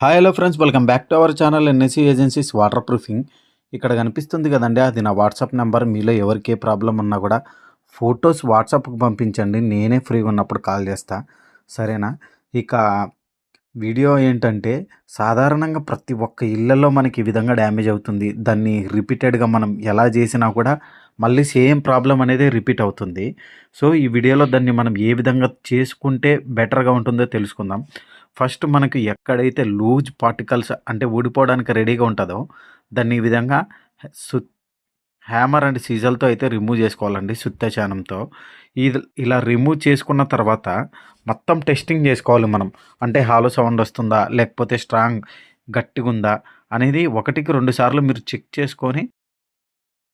Hi hello friends welcome back to our channel N S C agencies waterproofing ఇక్కడ కనిపిస్తుంది కదండి అది నా వాట్సాప్ నెంబర్ మీలో ఎవరికి ఏ ప్రాబ్లం ఉన్నా కూడా ఫొటోస్ వాట్సాప్కి పంపించండి. నేనే ఫ్రీగా ఉన్నప్పుడు కాల్ చేస్తా. సరేనా? ఇక వీడియో ఏంటంటే సాధారణంగా ప్రతి ఒక్క ఇళ్ళలో మనకి ఈ విధంగా డ్యామేజ్ అవుతుంది. దాన్ని రిపీటెడ్గా మనం ఎలా చేసినా కూడా మళ్ళీ సేమ్ ప్రాబ్లం అనేది రిపీట్ అవుతుంది. సో ఈ వీడియోలో దాన్ని మనం ఏ విధంగా చేసుకుంటే బెటర్గా ఉంటుందో తెలుసుకుందాం. ఫస్ట్ మనకి ఎక్కడైతే లూజ్ పార్టికల్స్ అంటే ఊడిపోవడానికి రెడీగా ఉంటుందో దాన్ని ఈ విధంగా సు హ్యామర్ అండ్ సీజల్తో అయితే రిమూవ్ చేసుకోవాలండి సుత్యచానంతో ఇది ఇలా రిమూవ్ చేసుకున్న తర్వాత మొత్తం టెస్టింగ్ చేసుకోవాలి మనం. అంటే హాలో సౌండ్ వస్తుందా లేకపోతే స్ట్రాంగ్ గట్టిగా ఉందా అనేది ఒకటికి రెండు సార్లు మీరు చెక్ చేసుకొని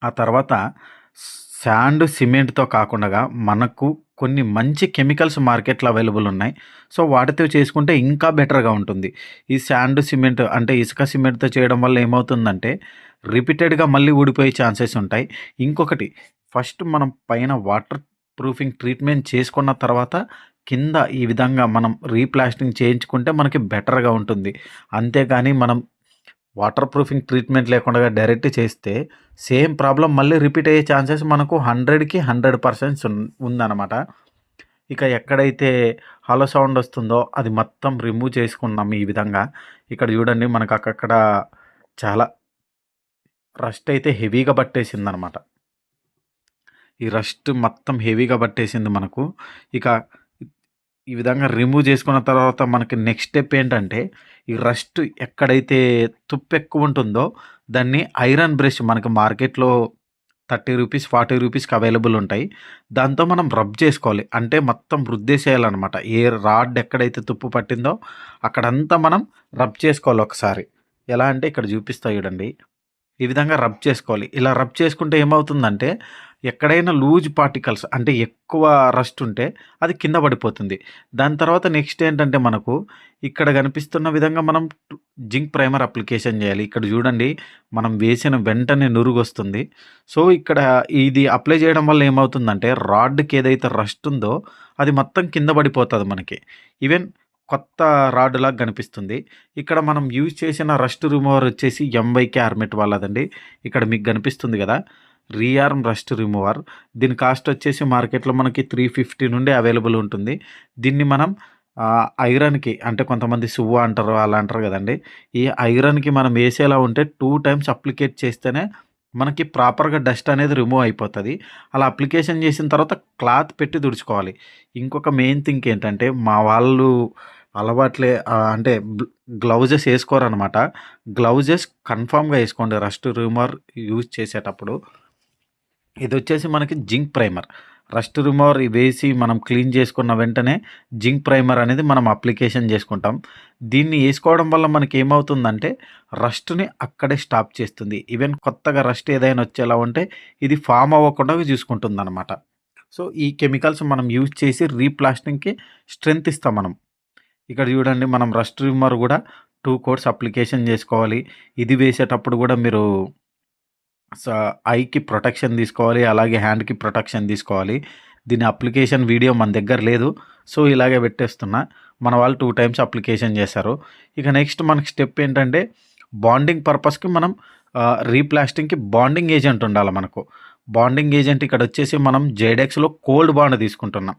ఆ తర్వాత శాండ్ సిమెంట్తో కాకుండా మనకు కొన్ని మంచి కెమికల్స్ మార్కెట్లో అవైలబుల్ ఉన్నాయి. సో వాటితో చేసుకుంటే ఇంకా బెటర్గా ఉంటుంది. ఈ శాండ్ సిమెంట్ అంటే ఇసుక సిమెంట్తో చేయడం వల్ల ఏమవుతుందంటే రిపీటెడ్గా మళ్ళీ ఊడిపోయే ఛాన్సెస్ ఉంటాయి. ఇంకొకటి ఫస్ట్ మనం పైన వాటర్ ప్రూఫింగ్ ట్రీట్మెంట్ చేసుకున్న తర్వాత కింద ఈ విధంగా మనం రీప్లాస్టింగ్ చేయించుకుంటే మనకి బెటర్గా ఉంటుంది. అంతేగాని మనం వాటర్ ప్రూఫింగ్ ట్రీట్మెంట్ లేకుండా డైరెక్ట్ చేస్తే సేమ్ ప్రాబ్లం మళ్ళీ రిపీట్ అయ్యే ఛాన్సెస్ మనకు హండ్రెడ్కి హండ్రెడ్ పర్సెంట్స్ ఉందన్నమాట. ఇక ఎక్కడైతే హాలో సౌండ్ వస్తుందో అది మొత్తం రిమూవ్ చేసుకున్నాం ఈ విధంగా. ఇక్కడ చూడండి మనకు అక్కడక్కడ చాలా రస్ట్ అయితే హెవీగా పట్టేసింది అనమాట ఈ రస్ట్ మొత్తం హెవీగా పట్టేసింది మనకు. ఇక ఈ విధంగా రిమూవ్ చేసుకున్న తర్వాత మనకి నెక్స్ట్ స్టెప్ ఏంటంటే ఈ రస్ట్ ఎక్కడైతే తుప్పు ఎక్కువ ఉంటుందో దాన్ని ఐరన్ బ్రష్ మనకి మార్కెట్లో థర్టీ రూపీస్ ఫార్టీ రూపీస్కి అవైలబుల్ ఉంటాయి. దాంతో మనం రబ్ చేసుకోవాలి. అంటే మొత్తం వృద్ధేసేయాలన్నమాట ఏ రాడ్ ఎక్కడైతే తుప్పు పట్టిందో అక్కడంతా మనం రబ్ చేసుకోవాలి ఒకసారి. ఎలా అంటే ఇక్కడ చూపిస్తా చూడండి. ఈ విధంగా రబ్ చేసుకోవాలి. ఇలా రబ్ చేసుకుంటే ఏమవుతుందంటే ఎక్కడైనా లూజ్ పార్టికల్స్ అంటే ఎక్కువ రస్ట్ ఉంటే అది కింద పడిపోతుంది. దాని తర్వాత నెక్స్ట్ ఏంటంటే మనకు ఇక్కడ కనిపిస్తున్న విధంగా మనం జింక్ ప్రైమర్ అప్లికేషన్ చేయాలి. ఇక్కడ చూడండి మనం వేసిన వెంటనే నురుగు వస్తుంది సో ఇక్కడ ఇది అప్లై చేయడం వల్ల ఏమవుతుందంటే రాడ్కి ఏదైతే రస్ట్ ఉందో అది మొత్తం కింద పడిపోతుంది మనకి. ఈవెన్ కొత్త రాడ్ లాగా కనిపిస్తుంది. ఇక్కడ మనం యూజ్ చేసిన రస్ట్ రిమూవర్ వచ్చేసి ఎంవై క్యార్మెట్ వాళ్ళదండి. ఇక్కడ మీకు కనిపిస్తుంది కదా. రీఆర్మ్ రస్ట్ రిమూవర్. దీని కాస్ట్ వచ్చేసి మార్కెట్లో మనకి త్రీ ఫిఫ్టీ నుండి అవైలబుల్ ఉంటుంది. దీన్ని మనం ఐరన్కి అంటే కొంతమంది సువ్వ అంటారు అలా అంటారు కదండి. ఈ ఐరన్కి మనం వేసేలా ఉంటే టూ టైమ్స్ అప్లికేట్ చేస్తేనే మనకి ప్రాపర్గా డస్ట్ అనేది రిమూవ్ అయిపోతుంది. అలా అప్లికేషన్ చేసిన తర్వాత క్లాత్ పెట్టి తుడుచుకోవాలి. ఇంకొక మెయిన్ థింగ్ ఏంటంటే మా వాళ్ళు అలవాట్లే అంటే గ్లౌజెస్ వేసుకోరనమాట గ్లౌజెస్ కన్ఫామ్గా వేసుకోండి రస్ట్ రిమూవర్ యూజ్ చేసేటప్పుడు. ఇది వచ్చేసి మనకి జింక్ ప్రైమర్. రస్ట్ రిమూవర్ వేసి మనం క్లీన్ చేసుకున్న వెంటనే జింక్ ప్రైమర్ అనేది మనం అప్లికేషన్ చేసుకుంటాం. దీన్ని వేసుకోవడం వల్ల మనకి ఏమవుతుందంటే రస్ట్ని అక్కడే స్టాప్ చేస్తుంది. ఈవెన్ కొత్తగా రస్ట్ ఏదైనా వచ్చేలా ఉంటే ఇది ఫామ్ అవ్వకుండా చూసుకుంటుంది అనమాట సో ఈ కెమికల్స్ మనం యూజ్ చేసి రీప్లాస్టింగ్కి స్ట్రెంత్ ఇస్తాం మనం. ఇక్కడ చూడండి మనం రస్ట్ రిమూవర్ కూడా టూ కోర్స్ అప్లికేషన్ చేసుకోవాలి. ఇది వేసేటప్పుడు కూడా మీరు ఐకి ప్రొటెక్షన్ తీసుకోవాలి అలాగే హ్యాండ్కి ప్రొటెక్షన్ తీసుకోవాలి. దీని అప్లికేషన్ వీడియో మన దగ్గర లేదు. సో ఇలాగే పెట్టేస్తున్నా. మన వాళ్ళు టూ టైమ్స్ అప్లికేషన్ చేశారు. ఇక నెక్స్ట్ మనకి స్టెప్ ఏంటంటే బాండింగ్ పర్పస్కి మనం రీప్లాస్టింగ్కి బాండింగ్ ఏజెంట్ ఉండాలి మనకు. బాండింగ్ ఏజెంట్ ఇక్కడ వచ్చేసి మనం జేడెక్స్లో కోల్డ్ బాండ్ తీసుకుంటున్నాం.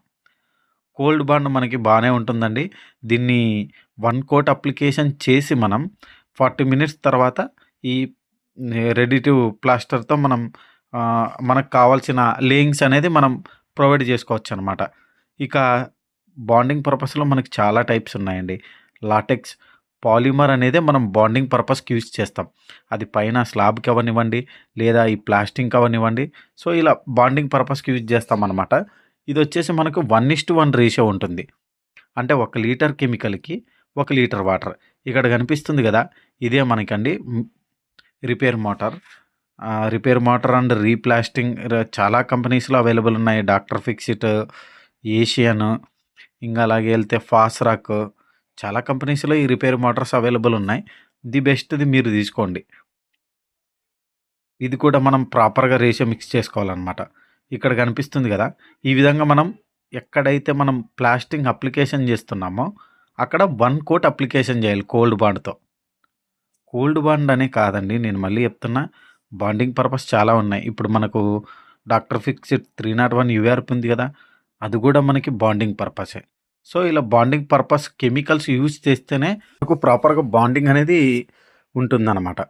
కోల్డ్ బాండ్ మనకి బాగానే ఉంటుందండి. దీన్ని వన్ కోట్ అప్లికేషన్ చేసి మనం ఫార్టీ మినిట్స్ తర్వాత ఈ రెడీ టు ప్లాస్టర్తో మనం మనకు కావాల్సిన లేయింగ్స్ అనేది మనం ప్రొవైడ్ చేసుకోవచ్చు అనమాట ఇక బాండింగ్ పర్పస్లో మనకి చాలా టైప్స్ ఉన్నాయండి. లాటెక్స్ పాలిమర్ అనేది మనం బాండింగ్ పర్పస్కి యూజ్ చేస్తాం. అది పైన స్లాబ్కి అవనివ్వండి లేదా ఈ ప్లాస్టింగ్ అవనివ్వండి సో ఇలా బాండింగ్ పర్పస్కి యూజ్ చేస్తాం అనమాట ఇది వచ్చేసి మనకు వన్ ఇస్ట్ వన్ రేషియో ఉంటుంది. అంటే ఒక లీటర్ కెమికల్కి ఒక లీటర్ వాటర్. ఇక్కడ కనిపిస్తుంది కదా ఇదే మనకండి repair mortar. Repair mortar and replastering చాలా కంపెనీస్లో అవైలబుల్ ఉన్నాయి. డాక్టర్ ఫిక్సిట్ ఏషియన్ ఇంకా అలాగే వెళ్తే ఫాస్రాక్ చాలా కంపెనీస్లో ఈ రిపేర్ మోటార్స్ అవైలబుల్ ఉన్నాయి. ది బెస్ట్ది మీరు తీసుకోండి. ఇది కూడా మనం ప్రాపర్గా రేషియో మిక్స్ చేసుకోవాలన్నమాట. ఇక్కడ కనిపిస్తుంది కదా ఈ విధంగా మనం ఎక్కడైతే మనం ప్లాస్టింగ్ అప్లికేషన్ చేస్తున్నామో అక్కడ వన్ కోట్ అప్లికేషన్ చేయాలి కోల్డ్ బాండ్తో. కోల్డ్ బాండ్ అనే కాదండి నేను మళ్ళీ చెప్తున్నా. బాండింగ్ పర్పస్ చాలా ఉన్నాయి. ఇప్పుడు మనకు doctor fixit three nought one URP ఉంది కదా అది కూడా మనకి బాండింగ్ పర్పసే. సో ఇలా బాండింగ్ పర్పస్ కెమికల్స్ యూజ్ చేస్తేనే మనకు ప్రాపర్గా బాండింగ్ అనేది ఉంటుందన్నమాట.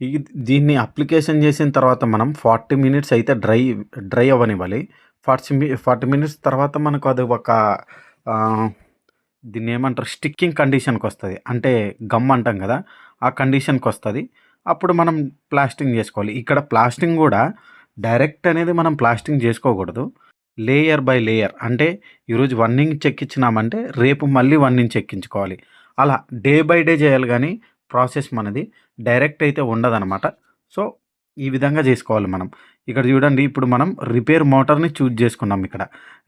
ఇది దీన్ని అప్లికేషన్ చేసిన తర్వాత మనం ఫార్టీ మినిట్స్ అయితే డ్రై డ్రై అవ్వనివ్వాలి. ఫార్టీ ఫార్టీ మినిట్స్ తర్వాత మనకు అది ఒక దీన్ని ఏమంటారు స్టిక్కింగ్ కండిషన్కి వస్తుంది అంటే గమ్ అంటాం కదా ఆ కండిషన్కి వస్తుంది అప్పుడు మనం ప్లాస్టింగ్ చేసుకోవాలి. ఇక్కడ ప్లాస్టింగ్ కూడా డైరెక్ట్ అనేది మనం ప్లాస్టింగ్ చేసుకోకూడదు. Layer by layer. అంటే ఈరోజు వన్ ఇంచ్ ఎక్కించినామంటే రేపు మళ్ళీ వన్ ఇంచ్ ఎక్కించుకోవాలి అలా డే బై డే చేయాలి కానీ ప్రాసెస్ మనది డైరెక్ట్ అయితే ఉండదన్నమాట సో ఈ విధంగా చేసుకోవాలి మనం. ఇక్కడ చూడండి ఇప్పుడు మనం రిపేర్ మోటార్ని చూజ్ చేసుకున్నాం ఇక్కడ.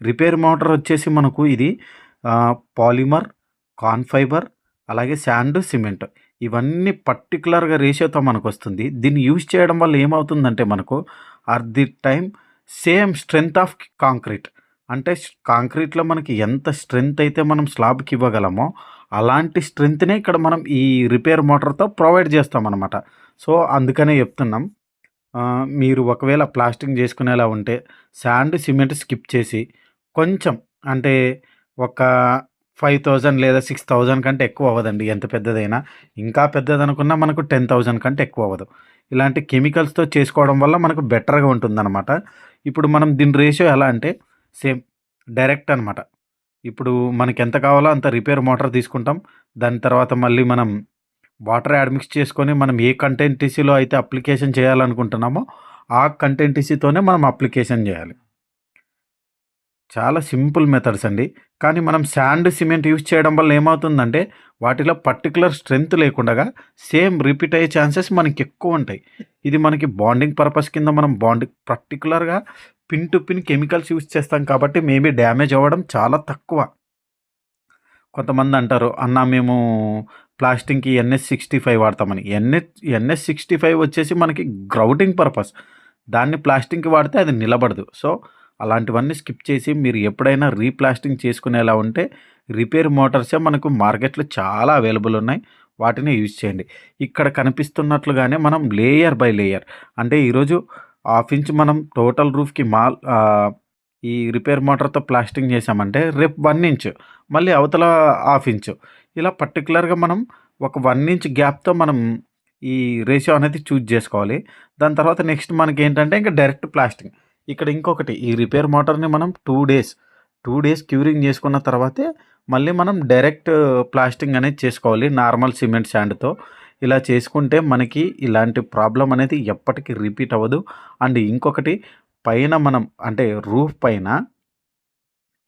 రిపేర్ మోటార్ వచ్చేసి మనకు ఇది పాలిమర్ కార్న్ ఫైబర్ అలాగే శాండ్ సిమెంట్. ఇవన్నీ పర్టికులర్గా రేషియోతో మనకు వస్తుంది దీన్ని యూజ్ చేయడం వల్ల ఏమవుతుందంటే మనకు at the time same strength of concrete. అంటే కాంక్రీట్లో మనకి ఎంత స్ట్రెంగ్త్ అయితే మనం స్లాబ్కి ఇవ్వగలమో అలాంటి స్ట్రెంగ్త్నే ఇక్కడ మనం ఈ రిపేర్ మోటార్తో ప్రొవైడ్ చేస్తామన్నమాట. సో అందుకనే చెప్తున్నాం. మీరు ఒకవేళ ప్లాస్టింగ్ చేసుకునేలా ఉంటే శాండ్ సిమెంట్ స్కిప్ చేసి కొంచెం అంటే ఒక ఫైవ్ థౌజండ్ లేదా సిక్స్ థౌజండ్ కంటే ఎక్కువ అవ్వదండి. ఎంత పెద్దదైనా. ఇంకా పెద్దది అనుకున్నా మనకు టెన్ థౌజండ్ కంటే ఎక్కువ అవ్వదు. ఇలాంటి కెమికల్స్తో చేసుకోవడం వల్ల మనకు బెటర్గా ఉంటుందన్నమాట. ఇప్పుడు మనం దీని రేషియో ఎలా అంటే సేమ్ డైరెక్ట్ అనమాట ఇప్పుడు మనకి ఎంత కావాలో అంత రిపేర్ మోటార్ తీసుకుంటాం. దాని తర్వాత మళ్ళీ మనం వాటర్ యాడ్ మిక్స్ చేసుకొని మనం ఏ కంటెంటీసీలో అయితే అప్లికేషన్ చేయాలనుకుంటున్నామో ఆ కంటెంటీసీతోనే మనం అప్లికేషన్ చేయాలి. చాలా సింపుల్ మెథడ్స్ అండి. కానీ మనం శాండ్ సిమెంట్ యూజ్ చేయడం వల్ల ఏమవుతుందంటే వాటిలో పర్టికులర్ స్ట్రెంగ్త్ లేకుండా సేమ్ రిపీట్ అయ్యే ఛాన్సెస్ మనకి ఎక్కువ ఉంటాయి. ఇది మనకి బాండింగ్ పర్పస్ కింద మనం బాండింగ్ పర్టికులర్గా pin to pin chemicals use చేస్తాం కాబట్టి మేబీ డ్యామేజ్ అవ్వడం చాలా తక్కువ. కొంతమంది అంటారు అన్న మేము ప్లాస్టింగ్కి ఎన్ఎస్ సిక్స్టీ ఫైవ్ వాడతామని. ఎన్ఎస్ ఎన్ఎస్ సిక్స్టీ ఫైవ్ వచ్చేసి మనకి గ్రౌటింగ్ పర్పస్ దాన్ని ప్లాస్టింగ్కి వాడితే అది నిలబడదు. సో అలాంటివన్నీ స్కిప్ చేసి మీరు ఎప్పుడైనా రీప్లాస్టింగ్ చేసుకునేలా ఉంటే రిపేర్ మోటార్సే మనకు మార్కెట్లో చాలా అవైలబుల్ ఉన్నాయి. వాటిని యూజ్ చేయండి. ఇక్కడ కనిపిస్తున్నట్లుగానే మనం లేయర్ బై లేయర్ అంటే ఈరోజు హాఫ్ ఇంచ్ మనం టోటల్ రూఫ్కి మాల్ ఈ రిపేర్ మోటార్తో ప్లాస్టింగ్ చేసామంటే రేపు వన్ ఇంచ్ మళ్ళీ అవతల హాఫ్ ఇంచ్. ఇలా పర్టికులర్గా మనం ఒక వన్ ఇంచ్ గ్యాప్తో మనం ఈ రేషియో అనేది చూజ్ చేసుకోవాలి. దాని తర్వాత నెక్స్ట్ మనకి ఏంటంటే ఇంకా డైరెక్ట్ ప్లాస్టింగ్. ఇక్కడ ఇంకొకటి ఈ రిపేర్ మోటార్ని మనం two days two days curing చేసుకున్న తర్వాతే మళ్ళీ మనం డైరెక్ట్ ప్లాస్టింగ్ అనేది చేసుకోవాలి నార్మల్ సిమెంట్ శాండ్తో. ఇలా చేసుకుంటే మనకి ఇలాంటి ప్రాబ్లం అనేది ఎప్పటికీ రిపీట్ అవ్వదు. అండ్ ఇంకొకటి పైన మనం అంటే రూఫ్ పైన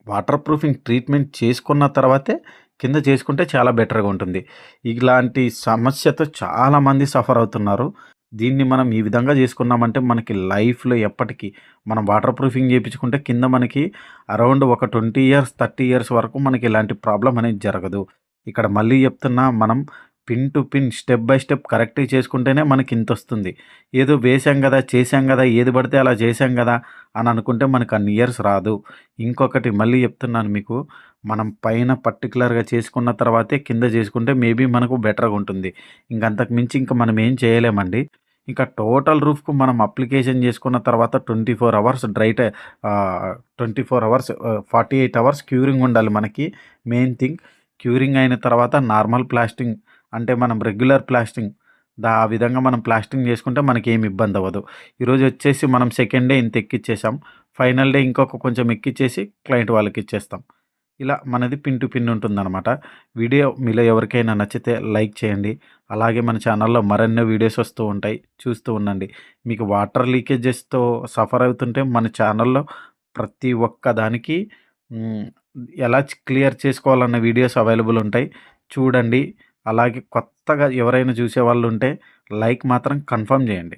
వాటర్ ప్రూఫింగ్ ట్రీట్మెంట్ చేసుకున్న తర్వాతే కింద చేసుకుంటే చాలా బెటర్గా ఉంటుంది. ఇలాంటి సమస్యతో చాలామంది సఫర్ అవుతున్నారు. దీన్ని మనం ఈ విధంగా చేసుకున్నామంటే మనకి లైఫ్లో ఎప్పటికీ మనం వాటర్ ప్రూఫింగ్ చేయించుకుంటే కింద మనకి అరౌండ్ ఒక ట్వంటీ ఇయర్స్ థర్టీ ఇయర్స్ వరకు మనకి ఇలాంటి ప్రాబ్లం అనేది జరగదు. ఇక్కడ మళ్ళీ చెప్తున్నా మనం pin to pin step by step కరెక్ట్గా చేసుకుంటేనే మనకి ఇంత వస్తుంది. ఏదో వేసాం కదా చేసాం కదా ఏది పడితే అలా చేసాం కదా అని అనుకుంటే మనకు అన్ని ఇయర్స్ రాదు. ఇంకొకటి మళ్ళీ చెప్తున్నాను మీకు మనం పైన పర్టికులర్గా చేసుకున్న తర్వాతే కింద చేసుకుంటే మేబీ మనకు బెటర్గా ఉంటుంది. ఇంకంతకు మించి ఇంకా మనం ఏం చేయలేమండి. ఇంకా టోటల్ రూఫ్కు మనం అప్లికేషన్ చేసుకున్న తర్వాత twenty four hours dried twenty four hours forty eight hours curing ఉండాలి మనకి. మెయిన్ థింగ్ క్యూరింగ్ అయిన తర్వాత నార్మల్ ప్లాస్టింగ్ అంటే మనం రెగ్యులర్ ప్లాస్టింగ్ దా ఆ విధంగా మనం ప్లాస్టింగ్ చేసుకుంటే మనకి ఏమి ఇబ్బంది అవ్వదు. ఈరోజు వచ్చేసి మనం సెకండ్ డే ఇంత ఎక్కిచ్చేసాం. ఫైనల్ డే ఇంకొక కొంచెం ఎక్కిచ్చేసి క్లయింట్ వాళ్ళకి ఇచ్చేస్తాం. ఇలా మనది పిన్ టు పిన్ ఉంటుందన్నమాట వీడియో మీలో ఎవరికైనా నచ్చితే లైక్ చేయండి. అలాగే మన ఛానల్లో మరెన్నో వీడియోస్ వస్తూ ఉంటాయి. చూస్తూ ఉండండి. మీకు వాటర్ లీకేజెస్తో సఫర్ అవుతుంటే మన ఛానల్లో ప్రతి ఒక్క దానికి ఎలా క్లియర్ చేసుకోవాలన్న వీడియోస్ అవైలబుల్ ఉంటాయి. చూడండి. అలాగే కొత్తగా ఎవరైనా చూసే వాళ్ళు ఉంటే లైక్ మాత్రం కన్ఫర్మ్ చేయండి.